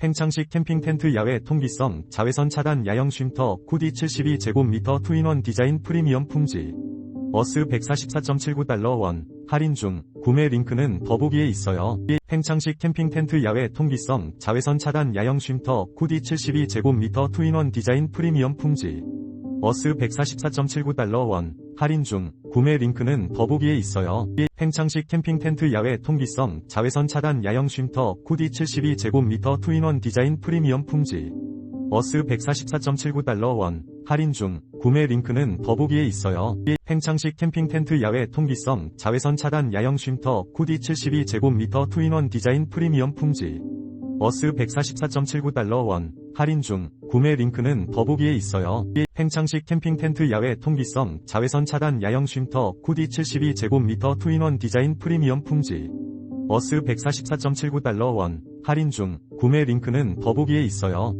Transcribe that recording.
팽창식 캠핑 텐트 야외 통기성 자외선 차단 야영 쉼터 코디 72제곱미터 투인원 디자인 프리미엄 품질. 어스 144.79달러 원. 할인 중. 구매 링크는 더보기에 있어요. 팽창식 캠핑 텐트 야외 통기성 자외선 차단 야영 쉼터 코디 72제곱미터 투인원 디자인 프리미엄 품질 어스 144.79달러 원 할인 중 구매 링크는 더보기에 있어요. 팽창식 캠핑 텐트 야외 통기성 자외선 차단 야영 쉼터 코디 72제곱미터 투인원 디자인 프리미엄 품질 어스 144.79달러 원 할인 중 구매 링크는 더보기에 있어요. 팽창식 캠핑 텐트 야외 통기성 자외선 차단 야영 쉼터 코디 72제곱미터 투인원 디자인 프리미엄 품질 어스 144.79달러 원 할인 중 구매 링크는 더보기에 있어요. 팽창식 캠핑 텐트 야외 통기성 자외선 차단 야영 쉼터 코디 72제곱미터 투인원 디자인 프리미엄 품질 어스 144.79달러 원 할인 중 구매 링크는 더보기에 있어요.